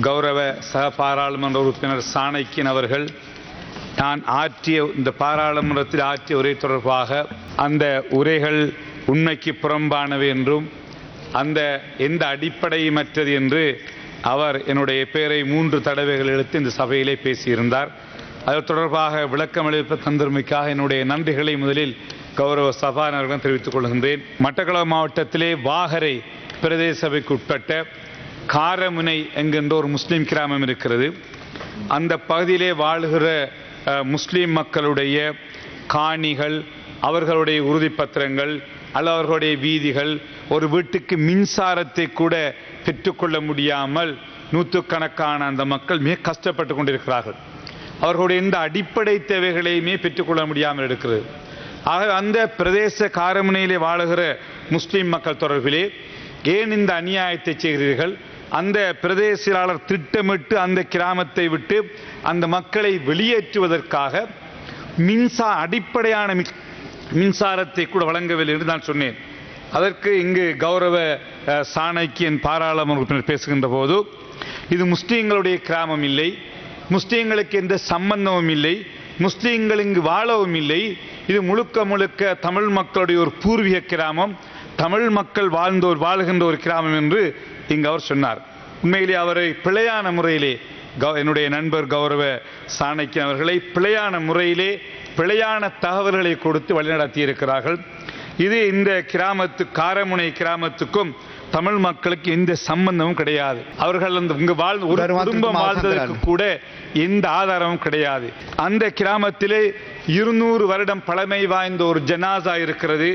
கௌரவ சக பாராளுமன்ற உறுப்பினர் சாணக்கியன் அவர்கள் நான் ஆற்றிய இந்த பாராளுமன்றத்தில் ஆற்றிய உரை தொடர்பாக அந்த உரைகள் உண்மைக்கு புறம்பானவை என்றும் அந்த எந்த அடிப்படையுமற்றது என்று அவர் என்னுடைய பெயரை மூன்று தடவைகள் எடுத்து இந்த சபையிலே பேசியிருந்தார். அது தொடர்பாக விளக்கம் அளிப்ப தந்திரமைக்காக என்னுடைய நன்றிகளை முதலில் கௌரவ சபாநாயகரிடம் தெரிவித்துக் கொள்கின்றேன். மட்டக்களப்பு மாவட்டத்திலே வாகரை பிரதேச சபைக்கு உட்பட்ட காரமுனை என்கின்ற ஒரு முஸ்லீம் கிராமம் இருக்கிறது. அந்த பகுதியிலே வாழுகிற முஸ்லீம் மக்களுடைய காணிகள் அவர்களுடைய உறுதிப்பத்திரங்கள் அல்ல அவர்களுடைய வீதிகள் ஒரு வீட்டுக்கு மின்சாரத்தை கூட பெற்றுக்கொள்ள முடியாமல் நூற்றுக்கணக்கான அந்த மக்கள் மிக கஷ்டப்பட்டு கொண்டிருக்கிறார்கள். அவர்களுடைய இந்த அடிப்படை தேவைகளையுமே பெற்றுக்கொள்ள முடியாமல் இருக்கிறது. ஆக அந்த பிரதேச காரமுனையிலே வாழுகிற முஸ்லீம் மக்கள் தொடர்பிலே ஏன் இந்த அநியாயத்தை செய்கிறீர்கள்? அந்த பிரதேசியலாளர் திட்டமிட்டு அந்த கிராமத்தை விட்டு அந்த மக்களை வெளியேற்றுவதற்காக மின்சா அடிப்படையான மின்சாரத்தை கூட வழங்கவில்லை என்று நான் சொன்னேன். அதற்கு இங்கு கௌரவ அஹ், சாணக்கியன் பாராளுமன்ற உறுப்பினர் பேசுகின்ற போது இது முஸ்லீம்களுடைய கிராமம் இல்லை முஸ்லீம்களுக்கு எந்த சம்பந்தமும் இல்லை முஸ்லீம்கள் இங்கு வாழவும் இல்லை இது முழுக்க முழுக்க தமிழ் மக்களுடைய ஒரு பூர்வீக கிராமம் தமிழ் மக்கள் வாழ்ந்தோர் வாழ்கின்ற வாழுகின்ற ஒரு கிராமம் என்று இங்கு அவர் சொன்னார். உண்மையிலே அவரை பிழையான முறையிலே என்னுடைய நண்பர் கௌரவ சாணக்கியன் அவர்களை பிழையான முறையிலே பிழையான தகவல்களை கொடுத்து வழிநடத்தி இருக்கிறார்கள் இது இந்த கிராமத்து காரமுனை கிராமத்துக்கும் தமிழ் மக்களுக்கு எந்த சம்பந்தமும் கிடையாது. அவர்கள் அந்த இங்கு வாழ் ஒரு குடும்பம் வாழ்ந்ததற்கு. கூட எந்த ஆதாரமும் கிடையாது. அந்த கிராமத்திலே இருநூறு வருடம் பழமை வாய்ந்த ஒரு ஜனாசா இருக்கிறது.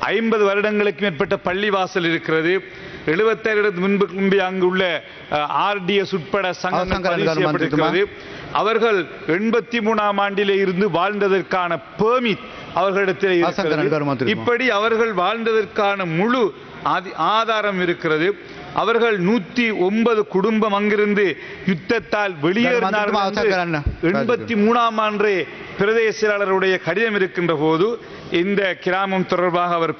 ஐம்பது வருடங்களுக்கு மேற்பட்ட பள்ளிவாசல் இருக்கிறது. எழுபத்தேழு முன்பு முன்பே அங்குள்ள ஆர்டிஎஸ் உட்பட சங்கங்கள் அவர்கள் எண்பத்தி மூணாம் ஆண்டிலே இருந்து வாழ்ந்ததற்கான பெர்மிட் அவர்களிடத்தில் இருக்கிறது? இப்படி அவர்கள் வாழ்ந்ததற்கான முழு ஆதி- ஆதாரம் இருக்கிறது. அவர்கள் நூத்தி ஒன்பது குடும்பம் அங்கிருந்து யுத்தத்தால் வெளியேறினார்கள் எண்பத்தி மூணாம் ஆண்டு பிரதேச செயலாளருடைய கடிதம் இருக்கின்ற போது இந்த கிராமம் தொடர்பாக அவர்?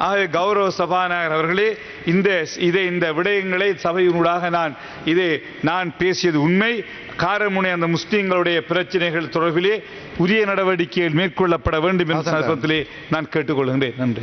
ஆகவே கௌரவ சபாநாயகர் அவர்களே இந்த இதை இந்த விடயங்களை சபையினூடாக நான் இதை நான் பேசியது உண்மை காரமுனை அந்த முஸ்லிம்களுடைய பிரச்சனைகள் தொடர்பிலே உரிய நடவடிக்கைகள் மேற்கொள்ளப்பட வேண்டும் என்ற. சந்தர்ப்பத்திலே நான் கேட்டுக்கொள்கின்றேன் நன்றி